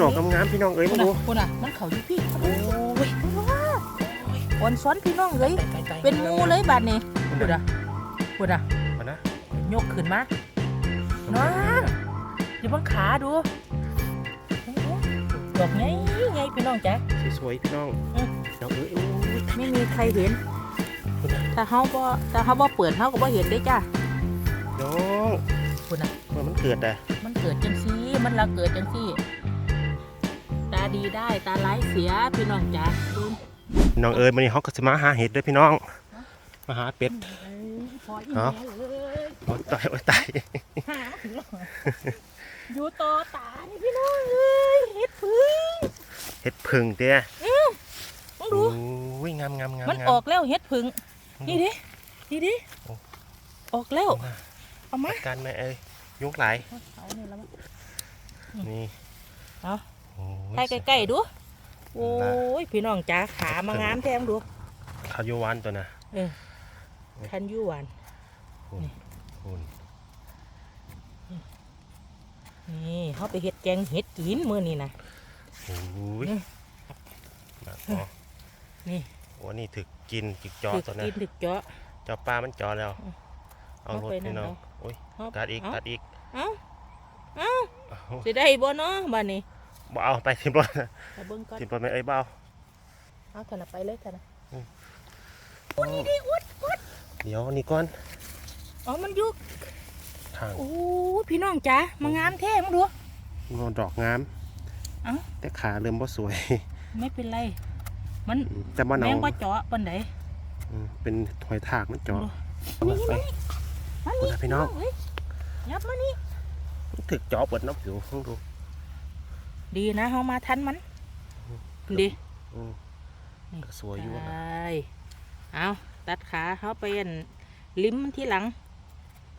ดอกงามๆพี่น้องเอ้ยมาดูคุณอะมันเขาอยู่พี่โอ้ยอ่อนซ้อนพี่น้องเลยเป็นหมูเลยบาดนี้คุณอะคุณอะมานะยกขึ้นมาน้องอย่าบังขาดูโอ้โหดอกไงไงพี่น้องจ๊ะสวยๆพี่น้องอืมน้องเอ้ยไม่มีใครเห็นคุณอ่เฮาบ่ถ้าเฮาบ่เปิดเฮาก็บ่เห็นได้จ้ะน้องคุณอะมันเกิดอะมันเกิดจังซี่มันละเกิดจังซี่าดีได้ตาร้ายเสียพี่น้องจ๊ะดูน้องเอ้ยมันนี่เขาก็จะมาหาเห็ดเด้วยพี่น้องมาหาเป็ดเอ้ยพออีเอ้าแม่เลยโอ้ยตายโอ้ยตายหาถึงแล้วอยู่ต่อตานี่พี่น้องเอ้ยเฮ็ดพึ่งเห็ดพึ่งเตี้ยต้องโอดู้ยงามงามงามมันงามออกแล้วเฮ็ดพึ่งนี่ดินี่ดิโอ้ออกแล้วเอามาเอามาจัดการแม่เอ้ยยุกหลายเอานี่แล้วมั้งนี่เอา โอ้ยใกล้ใกล้ๆดู โอ้ยพี่น้องจ๋าขามางามแท้งดูขาวยูวานตัวน่ะเออคันยูหวานหุ่นหุ่นนี่เขาไปเฮ็ดแกงเฮ็ดกินมื้อนี้นะโอ้ยนี่มาอ๋อนี่วันนี้ถึกกินจิกจอถึกตัวนั้กินนถึกเจาะจอปลามันจอแล้วอืมเอารถเอาไปนั่พี่นน้องเอาโอ้ยเอากัดอีกเอากัดอีก เอ้าเอ้าเอาสิได้บ่เนาะบ้านนี้ บ่เอาไปทิมรถไปเบิ่งก่อนทิมรถไหมเอ้ยเบาเอาถนัดไปเลยถนัดเดี๋ยวนี่ก่อนอ๋อมันอยู่ข้างโอ้ยพี่น้องจ๋ามางามแท้มึงดูงอดอกงามเอ้าแต่ขาเริ่มบ่สวย ไม่เป็นไร มันแต่ว่าแมเนางบ่เจาะปานใดอืมเป็นหอยทากมันจอนี่ไปนี่มันนี่เอาล่ะพี่น้องเอ้ยยับมานี่ถึกจอเปิดน้ำผิวลองดู ดีนะเฮามาทันมันดีอืมนี่ก็สวยอยู่ใชนะ่เอาตัดขาเฮาไปอั่นลิ้มมันที่หลัง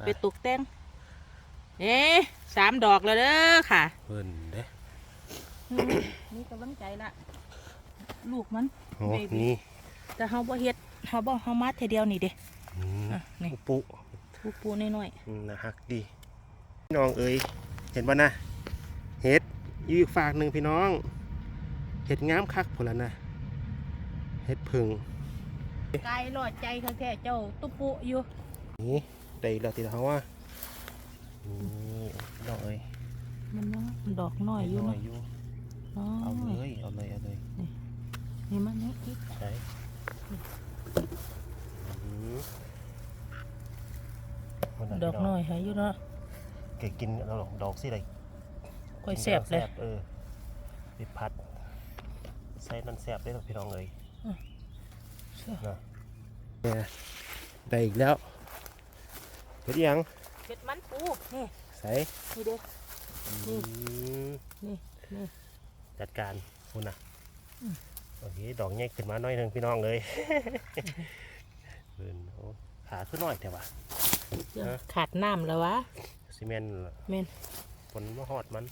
ไปตกแต่งเอ๊ะสามดอกแล้วเด้อค่ะเพิ่นเด้นี่กำลังใจละลูกมันโอ้ Baby นี่แต่เฮาบ่เฮ็ดเฮาบ่เฮามาเทเดียวนี่เด้อืมอะนี่อุปุปูปูน้อยอืมนะฮักดีพี่น้องเอ้ยเห็นป่ะนะเห็ด อยู่อีกฝากหนึ่งพี่น้อง เห็ดงามคักผลละนะเห็ดพึ่งๆกายรอดใจค่ะแท้เจ้าตุ๊ปุอยู่ นี่ได้อีกแล้วติดเขาว่านี่พี่น้องเอ้ยมันยังดอกน้อยอยู่น้อเนาะยอยู่อ๋อเอาเลยเอาเลยเอาเลยนี่มันนี่คิดใช่อืมมันน่ะดอกพี่น้อยหาอยู่เนาะเก๋กินเอาดอกดอกสิเลย ค่อยแซ่บเลยเออไปพัด ใส่นั่นแซ่บได้หรอพี่น้องเอ้ยเชื่อนะเนี่ยได้อีกแล้วเห็ดยังเห็ดมันปูนี่ใส่นี่เด้นี่อืมนี่นี่จัดการคุณนะอืมโอเคดอกใหญ่ขึ้นมาหน่อยหนึงพี่น้องเลยเพิ่นโอ้ขาขึ้นหน่อยแต่ว่ายังฮะขาดน้ำแล้ววะซีเมนต์ล่ะแม่น ฝนมาหอดมัน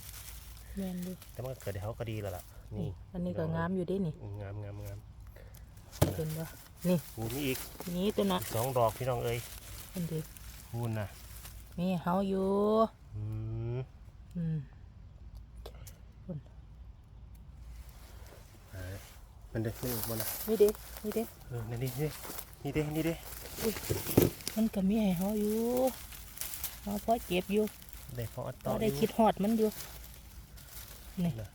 แม่นดูแต่มันก็เกิดให้เขาก็ดีแล้วล่ะนี่ อันนี้ก็งามอยู่เด้นี่อืมงามงามงามเห็นบ่นี่หูนี่อีกนี่ตัวน่ะอีกสองดอกพี่น้องเอ้ยอันเดียวหูน่ะนี่เฮาอยู่อืมอืมอ่ามันเด็กนี่มันนะนี่เด้นี่เด้เออนี่นี่นี่นี่เด้นี่เด้มันก็มีให้เฮาอยู่เฮาพอเจ็บอยู่ ได้พออัดพต่ออได้อยู่คิดฮอดมันอยู่นี่น่ะ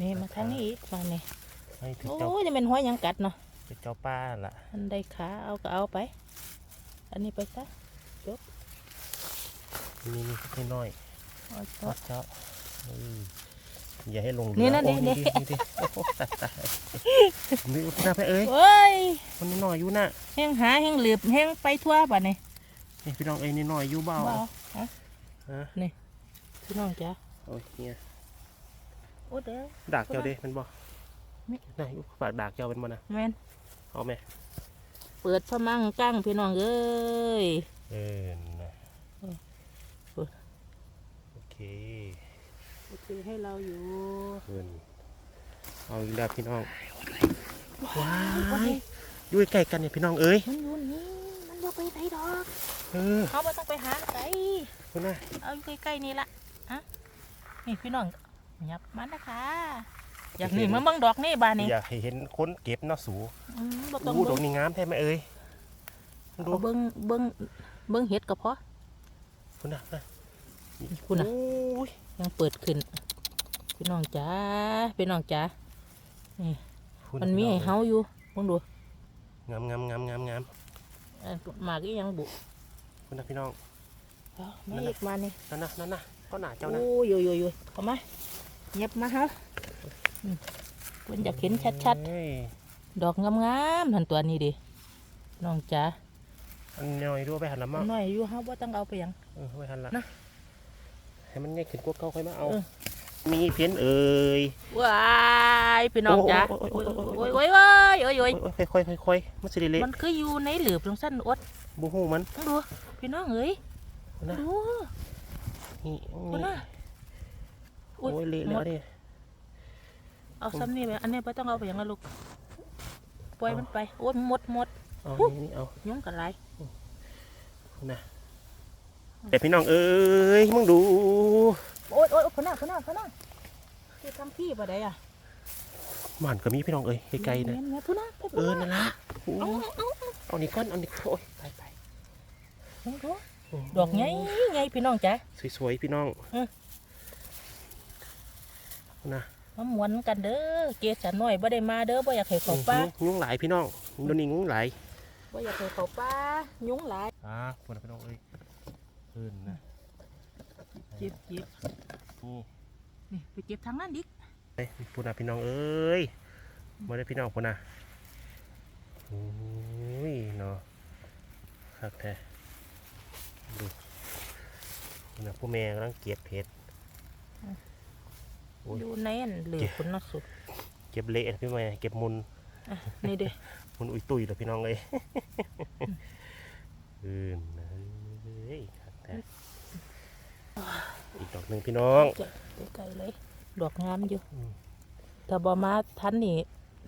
นี่มาทางนี้อีกฝั่งนี้ให้ถึงโอ้เจ้ายจะเป็นห้อยหยังกัดเนาะถึงเจ้าป้าล่ะอันใดขาเอาก็เอาไป อันนี้ไปซะนี่นี่ให้น้อยเอาเจ้าซะเจ้าเอออย่าให้ลงเรือนี่นะโอ้นี่นี่นี่ดินี่ดิโอ้โหตายตายนี่อุตส่าห์ไปเอ้ยเอ้ยมันน้อยอยู่น่ะแห้งหาแห้งเหลือบแห้งไปทั่วบ่นี่นี่พี่น้องเอ้ยนี่น้อยอยู่เบาบ่เอา ฮะฮะพี่น้องจ้ะโอ้ยเนี่ยโอ้เด้อดากเจ้าเด้มันบ่ไม่ไหนอยู่ฝากดากเจ้าเป็นบ่นะแม่นเอาไหมเปิดพะมั่งกั้งพี่น้องเอ้ยเออนะเออเออโอเคโอเคให้เราอยู่เพิ่นเอาอีกแล้วพี่น้องว้าว้ายอยู่ใกล้ๆกันเนี่ยพี่น้องเอ้ยมันอยู่นี่มัน บ่ไปไหนดอกเออเขาบ่ต้องไปหาไกลคุณน่ะเอาอยู่ใกล้ๆนี่ละอะนี่พี่น้องยับมานะคะ อยากหนีมาเบิ่งดอกนี่บานนี่อยากให้เห็นคนเก็บเนาะสูอืมบ่ต้องอู้ดอเบิ่กงนี่งามแท้ไหมเอ้ยดูเอาเบิ่งเบิ่งเบิ่งเห็ดก็พอคุณน่ะน่ะคุณน่ะ โอ้ยยังเปิดขึ้น พี่น้องจ๋าพี่น้องจ๋าคุณมันมีให้เฮาอยู่เบิ่งดูงามงามงามงามงามเอ่อ หมากอีหยังบุคุณน่ะพี่น้องเอามาอีกมานี่นั่นนะนั่นนะต้นหนาเจ้านะโอ้ยโยโยโยเข้ามาเงียบมาเฮาอืมเพิ่นอยากเห็นชัดเฮ้ยๆดอกงามๆหันตัวนี้ดิน้องจ๋าอันน้อยดูไปหันละมั้งน้อยอยู่เฮาบ่ต้องเอาไปหยังเออไปหันละนะให้มันง่ายขึ้นกว่าเก่าค่อยมาเอาเออ มีเพี้ยนเอ่ยว้ายพี่น้องจ๋าโอ้โอ้ยยโอ้โอ้ยยโอ้โอ้ยยโอ้ยโอ้ยโอ้ยโอ้ยค่อยค่อยค่อยๆมันสิได้เละมันคืออยู่ในหลืบตรงสั้นอดบูฮูมันต้องดูพี่น้องเอ้ยนะดูนี่คุณนี่น่ะโอ้ยเละแล้วดิเอาซ้ำนี่ไปอันนี้ไม่ต้องเอาไปหยังละลูกปล่อยมันไปโอ้ยหมดหมดเอานี่นี่เอายุ่งกันไรนะ แต่พี่น้องเอ้ยมึงดู โอ้ยโอ้ยพน่าพน่าพน่าคือทำพี่ปะได้อะหมันก็มีพี่น้องเอ้ยไกลๆนะเงี้ยพน่าไปเอพอน่านั่นละโอ้เอายเอาเอานี่ก้อนเอานี่โอ้ยไปไปเอาดูดอกไงไงพี่น้องจ๋าสวยๆพี่น้องเออนะมาหมวนกันเด้อเกศสันหน่อยบ่ได้มาเด้อบ่อยากให้เขาป้ายุงหลายพี่น้องโดนนี่ยุงหลายบ่อยากให้เขาป้ายุ่งหลายอ่าพวกพี่น้องเอ้ย ขึ้นนะเจ็บเจ็บนี่นี่ไปเจ็บทางนั้นดิเอ้ยพูดนะพี่น้องเอ้ยมาได้พี่น้องพูดนะโอ้ยเนาะคักแท้ดูพูดนะผู้แม่กำลังเก็บเห็ดโอ้ยอยู่ในอันเหลือคนน่ะสุด เก็บเละนะพี่แม่เก็บมุนอะนี่เด้อมุนอุ้ยตุยเลยพี่น้องเลยอืนเฮ้ยคักแท้ อีกดอกหนึ่งพี่น้องจะไกลๆเลยดอกงามอยู่อืมถ้าบ่มาทันนี่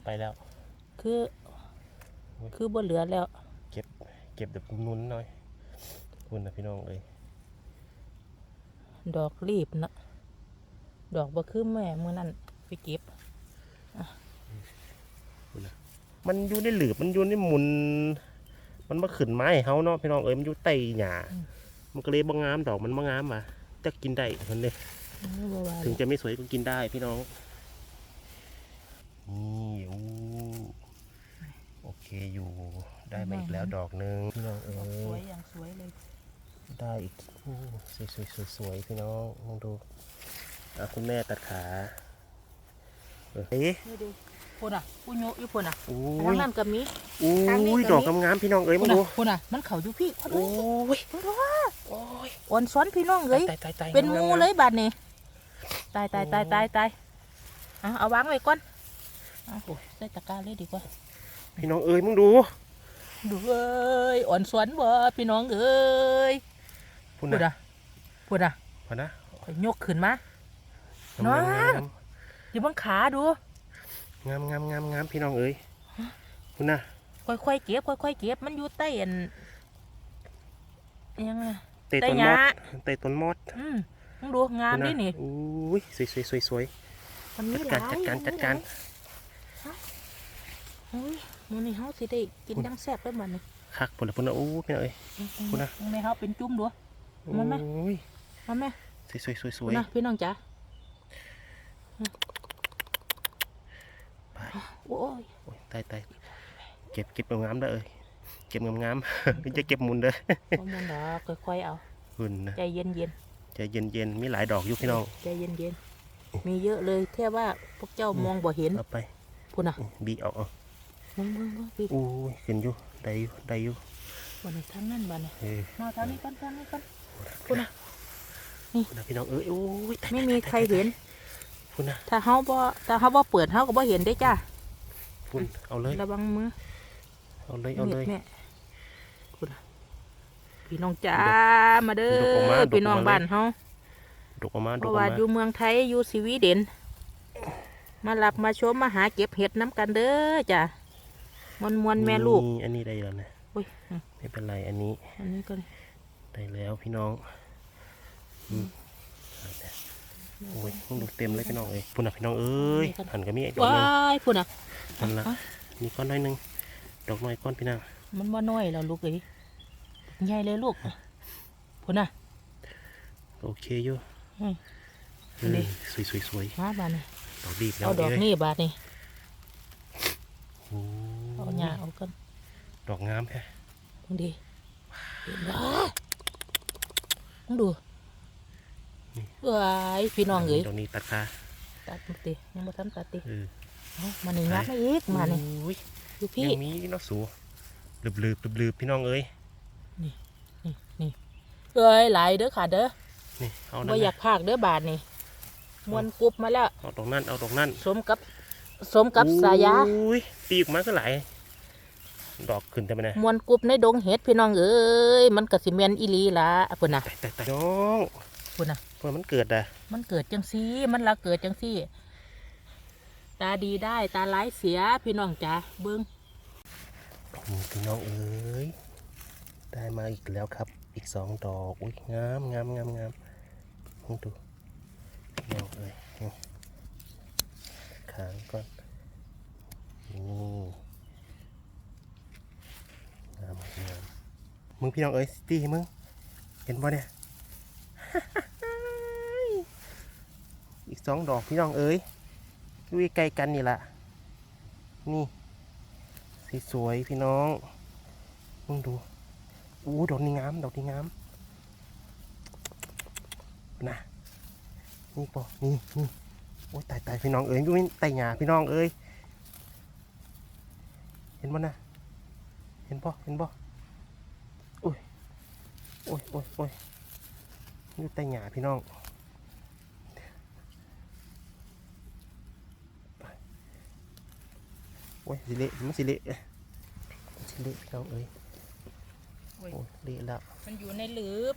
ไปแล้ว คือคือบ่เหลือแล้ว เก็บเก็บแบบนุนหน่อยคุณนะพี่น้องเลยดอกรีบนะดอกบ่คือแม่มื้อนั้นไปเก็บมันอยู่ในหลืบมันอยู่ในหมุน มันมาขึ้นไม้ให้เฮาเนาะพี่น้องเอ้ยมันอยู่ใต้หญ้า มันก็เลยบ่งามดอกมันบ่งามอะจะกินได้มันเลยนี่บ่ว่าถึงจะไม่สวยก็กินได้พี่น้องนี่อู้โอเคอยู่ได้มาอีกแล้วดอกหนึ่งพี่น้องเอ้สวยยอย่างสวยเลย ได้อีกอู้สวยสวยสวยสวยพี่น้องลองดูอะคุณแม่ตัดขาเอ้ยนี่ดิพุ่นอะปุญโยอยู่พุ่นอะโอ้ทางยนั้นก็มีโอ้ทางนี้ยก็มีดอกงามๆพี่น้องเอ้ยพุ่มานดูอะพุ่นอะมันเข้าอยู่พี่พุ่นโอ้เอ้ยยพุ่นว่า โอ้ยอ่อนซ้อนพี่น้องเอ้ยตายตายตายเป็นหมูงาๆเลยบาดนี้ตายตายตายตายตายอะเอาวางไว้ก่อนเอาใส่ตะกร้าเลยดีกว่า พี่น้องเอ้ยมึงดูดูเอ้ยอ่อนสวนบ่พี่น้องเอ้ยพุ่นพูดนะอะพูดอะพอนะข่อยยกขึ้นมางามน้องงามอยู่บังขาดูงามงามงามงามพี่น้องเอ้ยพุ่นนะค่อยๆเก็บค่อยๆเก็บมันอยู่ใต้อันอิหยังไง เตะใต้ต้นหมญ้าอดเตะต้นมอดอืมมึงดูงามดินี่โอ้ยสวยสวยสวยสวยมันมีจัดหการลายจัดการจัดการโอ้ยมื้อนี้เฮาสิได้กินดังแซ่บเลยบัดนี้คักพุ่นละพุ่นนะโอ้ยพี่น้องเอ้ยพูดนะมึงให้เฮาเป็นจุ่มดูโอ้มันไหมยมาแม่สวยสวยสวยสพูวดยนะพี่น้องจ๋าไปโอ้ยโอ้ยตายตายเก็บเก็บงามๆเด้อเอ้ย เก็บงามๆไม่จะเก็บมุนเด้อบ่มันดอกค่อยๆเอาพุ่นนะใจเย็นใจเย็นเย็นๆมีหลายดอกอยู่พี่น้องๆใจเย็นๆมีเยอะเลยแค่ว่าพวกเจ้ามองบ่เห็นเอาไปพูดนะบีเอาเอามึงมึงมึงพี่โอ้ยขึ้นอยู่ได้อยู่ได้อยู่วันนี้ทางนั้นบ้านนี้เออมาทางนี้กันทางนี้กันพุ่นนะพุ่นนะพี่น้องเอ้ยโอ้ยตายไม่มีใครเห็นพุ่นนะถ้าเฮาบ่ถ้าเฮาบ่เปิดเฮาก็บ่เห็นได้จ้าพุ่นเอาเลยระวังมือเอาเลยเอาเลยแม่พูดนะ พี่น้องจ้ามาเด้ดกออกมาอดกออกมาพี่น้องบ้านเฮาดกออกมาเพดกอราะอกว่ามาอยู่เมืองไทยอยู่สวีเดนมาหลับมาชมมาหาเก็บเห็ดน้ำกันเด้อจ้ะมวนมวนๆแม่ลูกนี่อันนี้ได้แล้วนะอุ้ยอืมไม่เป็นไรอันนี้ อันนี้ก็ได้แล้วพี่น้องอืมโอ้ยมึงดูเต็มเลยพี่น้องเอ้ยพุ่นน่ะพี่น้องเอ้ยหันก็มีไอ้ดอกว้าหนึงยพุ่นอะนั่นละอะมีก้อนน้อยหนึงดอกน้อยก้อนพี่นางมันบ่น้อยแล้วลูกเอ้ย ใหญ่เลยลูกพุ่นอะ โอเคอยู่อืมเออนี่สวยสวยสวยมาบาดนี่ดอกดีบแล้เอาวดอกเอ้ยนี่บาดนี่โอ้เอาหญ้าเอากันดอกงามแท้มึงดิเห็นบ่มึงดูว้ายพี่น้องเอ้ยดอกนี้ตัดขาตัดมึงติยังบ่ทันตัดติเออเอามานี่งับมาอีกมานี่โอ้ยดูพี่ยังมีเนาะสูลืบลืบลืบลืบพี่น้องเอ้ยนี่นี่ เอ้ยหลายเด้อค่ะเด้อนี่เอาบ่นั่นอยากพากเด้อบาทนี่มวนกรุบมาแล้ว เอาดอกนั่นเอาดอกนั่นสมกับสมกับสายาอุ้ยปีกมันก็หลายดอกขึ้นแต่มันนะมวนกรุบในดงเห็ดพี่น้องเอ้ยมันก็สิแม่นอีหลีล่ะพุ่นน่ะแต่แต่แต่น้องพุ่นน่ะเพื่อมันเกิดอะมันเกิดจังซี่มันละเกิดจังซี่ ตาดีได้ตาร้ายเสียพี่น้องจ๋าเบิ่งนี่พี่น้องเอ้ยได้มาอีกแล้วครับ อีกสองดอกอุ้ยงามงามงามงามมึงดูพี่น้องเอ้ยขางก่อนนี่งามงามมึงพี่น้องเอ้ยสตี้มึงเห็นป่ะเนี่ยอีกสองดอกพี่น้องเอ้ยอยู่ใกล้กันนี่ละนี่สีสวยๆพี่น้องมึงดู อู้ดอกนี้งามดอกนี้งามนะนี่ปอนี่นี่โอ้ยตายตายพี่น้องเอ้ยอยุ่ยไตหยาพี่น้องเอ้ยเห็นบ่นะเห็นปอเห็นปอโอ้ยโอ้ยโอ้ยโอ้ยอยุ่ไตหยาพี่น้องโอ้ยสิเละมันสิเละสิเละพี่น้องเอ้ย โอ้ยโอ้ยเละแล้วมันอยู่ในหลืบ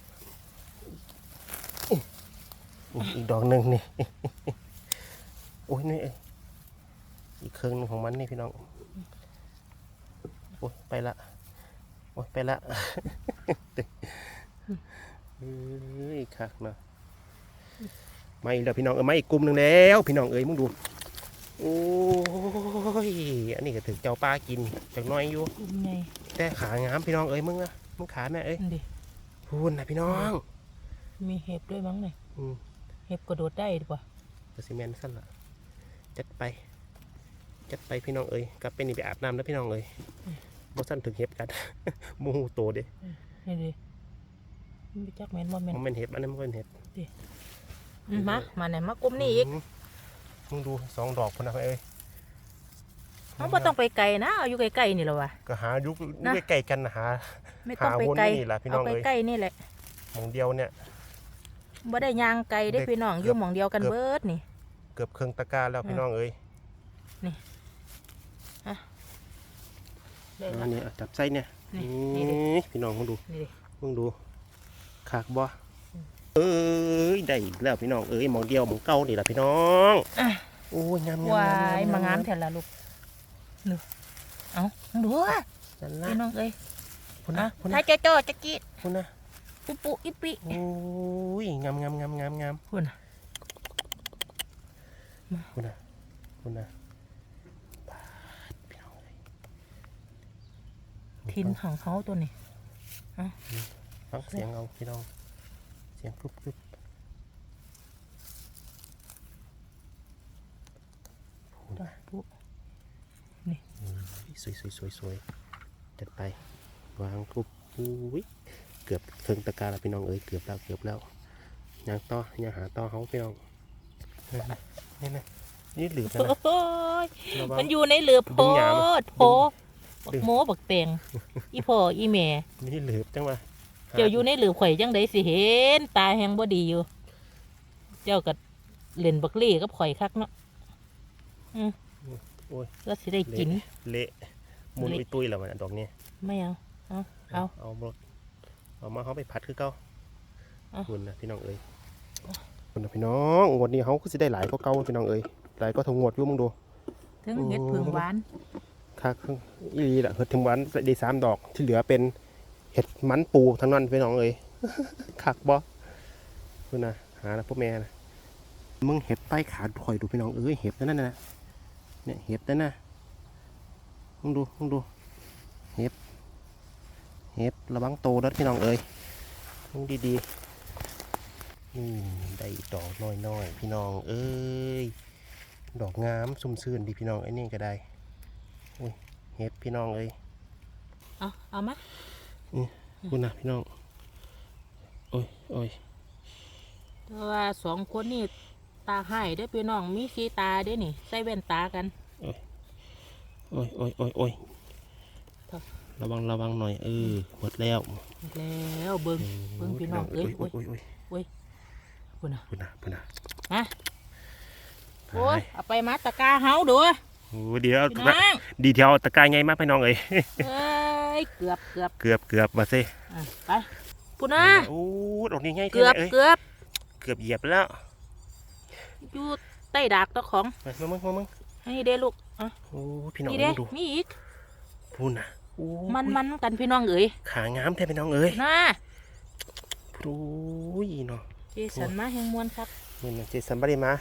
นี่อีกดอกหนึ่งนี่ โอ้ยนี่เอ้ยอีกเครื่องหนึงของมันนี่พี่น้อง โอ้ยไปละ โอ้ยไปละเอ้ยคักเนาะมาอีกแล้วพี่น้องเออมาอีกกลุ่มหนึ่งแล้ว พี่น้องเอ้ยมึงดู โอ้ย อันนี้ก็ถึงเจ้าปลากินจากหน้อยอยู่อุ้มไงแต่ขางามพี่น้องเอ้ยมึงอะ มึงขาแม่เอ้ยนั่นดิพูนนะพี่น้องมีเห็บด้วยมั้งเนี่ยอืมเห็บกระโดดได้ดีกว่ากระซิเมนสั้นละจัดไป จัดไปพี่น้องเอ้ยกลับไปนี่ไปอาบน้ำแล้วพี่น้องเอ้ยบ่สั้นถึงเห็บกันโมโหโตเด้นี่ดิมันไปจักแม่นบ่แม่นมันเป็นเห็บอันนั้นมันเป็นเห็บอืมมามาไหนมากลุ่มนี่อีกมมึงดูสองดอกคนนะเอ้ย เขาบ่ต้องไปไกลนะเอาอยู่ใกล้ๆนี่แหละวะ ก็หายุกนะ ใกล้ๆกันนะหา ไม่ต้องไปหาวนไกลนี่ล่ะพี่น้เอาองไปเอ้ย ใกล้นี่แหละหมองเดียวเนี่ย บ่ได้ย่างไกลได้เด็กพี่น้องอเกืยู่อบ หม่องเดียวกันเกือบเบิดนี่ เกือบเครื่องตะกร้าแล้วพี่น้องเอ้ยได้อัละนนี้อะจับไส้เนี่ยนี่นี่นี่ดิพี่น้องมึงดูนี่ดิมึงดูขากบ่เอ้ยได้อีกแล้วพี่น้องเอ้ยหมองเดียวหมองเก่านี่ล่ะพี่น้องอะโอ้ยงามงามวางามยมางามแท้ละลูก ดูเอาดูอะนั่นละพี่น้องเอ้ยพุ่นนะพุ่นถ้านะเจ้าจ้อจะกี้พุ่นนะปุปุอิปิโอ้ยงามงามงามงามงามพุ่นน่ะพุ่นนะพุ่นนะปาดพี่น้องเอ้ยทินของเขาตัวนี้ฟังเสียงเอาพี่น้อง เสียงกรุบกรุบ ปุ สวยสวยสวยสวยจัดไป วางกรุบอุ้ยเกือบเครื่องตะการแล้วพี่น้องเอ้ยเกือบแล้วเกือบแล้วยังต่อยังหาต่อเขาพี่น้องนี่นะนี่หลืบนะนะโอ้ยระวังมันอยู่ในเหลือโพดึงหยามดโพบักโมบักเตงอีพ่ออีแม่นี่หลืบจังวะเจ้าอยู่ในเหลือข่อยจังไดสิเห็น ตาแหงบ่ดีอยู่ เจ้าก็เล่นบักลี่กับข่อยคักเนาะอืมโอ้ยก็สิได้กิน เละ มุนเละอุยตุยแล้วมันอะดอกนี้ไม่เอาเอาเอาเอาหมดเอามาเขาไปผัดคือเก่าเอาคุณนะพี่น้องเอ้ยคุณนะพี่น้องงวดนี้เขาก็สิได้หลายก็เก่าพี่น้องเอ้ยหลายก็ทั้งงวดอยู่มึงดูถึงเห็ดผึ่งหวานคักอีหลีละเห็ดถึงวันได้สามดอกที่เหลือเป็นเห็ดมันปูทั้งนั้นพี่น้องเอ้ยคักบ่คุณนะหาแล้วพวกแม่นะมึงเห็บใต้ขาถอยดูพี่น้องเอ้ยเห็บนั่นน่ะเนี่ยเห็บนั่นน่ะ มึงดูมึงดูเห็บเห็บระวังโตนะพี่น้องเอ้ยมึงดีๆอืมได้ดอกน้อยๆพี่น้องเอ้ยดอกงามซุ่มซื่นดีพี่น้องไอ้นี่ก็ได้อุ้ยเห็บพี่น้องเอ้ยเอาเอามาคุณนะพี่น้องโอ้ยโอ้ยแต่ว่าสองคนนี่ตาให้ได้อพี่น้องมีสีตาเด้อนี่ใส่แว่นตากันโอ้ย โอ้ยโอ้ยโอ้ยครับระวังระวังหน่อยเออหมดแล้วแล้วเบิ่งเบิ่งพี่น้องเอ้ยโอ้ยโอ้ยโอ้ยพุ่นน่ะคุณนะคุณนะมาไปโอ้ยเอาไปมาตะกร้าเฮาดูโอ้ยเดี๋ยวพี่น้องดีเทียวตะกายไงมากพี่น้องเอ้ยเอ้ยเกือบเกือบเกือบเกือบมาสิอะไปพุ่นนะโอ้ยดอกนี้ไงเกือบเอ้ยเกือบเกือบเหยียบแล้วอยู่ใต้ดากตะของมามามึงมามึง ให้เด้ลูกอะโอ้ยพี่น้องนี่เด้มึงดูมีอีกพูนนะโอ้ยมันมันกันพี่น้องเอ๋ยขางามแท้พี่น้องเอ้ยน่าโอ้ยเนาะเจสันมาแห่งมวลครับนี่มันเจสันบาริมา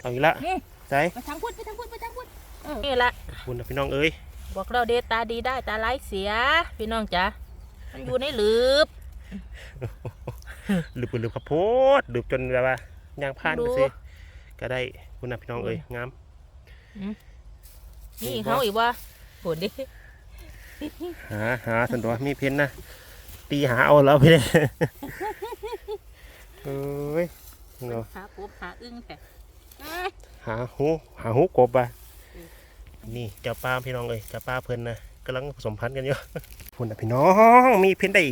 เอาอีกละนี่ใจไปทางพุทธไปทางพุทธไปทางพุทธเออนี่ละคุณนะพี่น้องเอ้ยบอกเราเดตาดีได้ตาไร้ายเสีย พี่น้องจ๋ามันอยู่ในหลืบหลืบหลืบข้าวโพดหลืบจนแบบว่าย่างพานดูไปสิก็ได้ คุณนะพี่น้องเอ้ยงามนี่เขาอีกว่าโหดดิหาหาสันตัวมีเพนนะตีหาเอาแล้วพี่เด้เอ้ยเนาะหาปุ๊บหาอึ้งแท้หาหูหาหูกบอะนี่เจ้าป้าพี่น้องเอ้ยเจ้าป้าเพิ่นนะกำลังผสมพันธุ์กันอยู่คุณนะพี่น้องมีเพนได้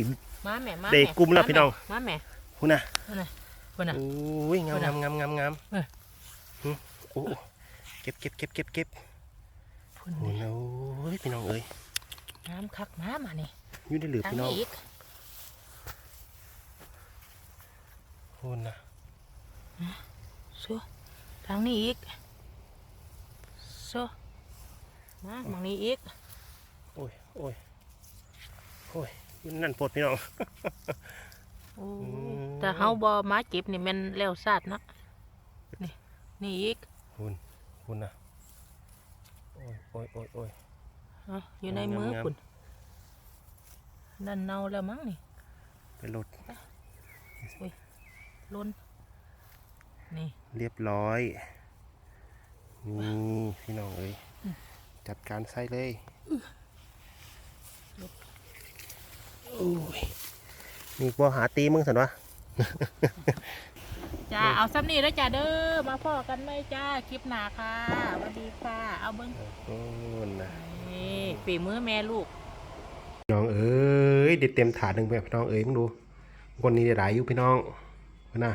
มาแม่มาเด็แม่กกลุ่มแล้วพี่น้องมาแม่คุณนะพุ่นน่ะโอ้ยงามคุณงาน่ะมงามงามงามเอ้ยหึโอ้เก็บเก็บเก็บเก็บเก็บพุ่นโอ้นี่ยโอ้ยพี่น้องเอ้ยน้ำคักมามานี่อยู่ในหลืบทางพี่น้องนี้อีกคุณนะซัวทางนี้อีกซัวมามองนี้อีก โอ้ยโอ้ยโอ้ยอยู่นั่นโพดพี่น้องโอ้อืมแต่เฮาบ่มาเก็บนี่แมันแล้วซาดเนาะนี่นี่อีก คุณคุณนะโอ้ยโอ้ยโอ้ยโอ้ยเอ้าอยู่ในมือามๆคุณนั่นเน่าแล้วมั้งนี่ไปรถล้นนี่เรียบร้อยนี่พี่น้องเอ้ยจัดการใส่เลยโอ้ยมีบ่หาตีมึงสันวะ จ้าเอาซ้ำนี่แล้วจ้าเด้อมาพ่อกันไหมจ้าคลิปหน้าค่ะสวัสดีค่ะ เอาเบิ้งโอ้ยนะนี่ฝีมือแม่ลูก น้องเอ้ยเด็ดเต็มถาดหนึ่งไปพี่น้องเอ้ยมึงดูคนนี้ได้หลายอยู่พี่น้องนะ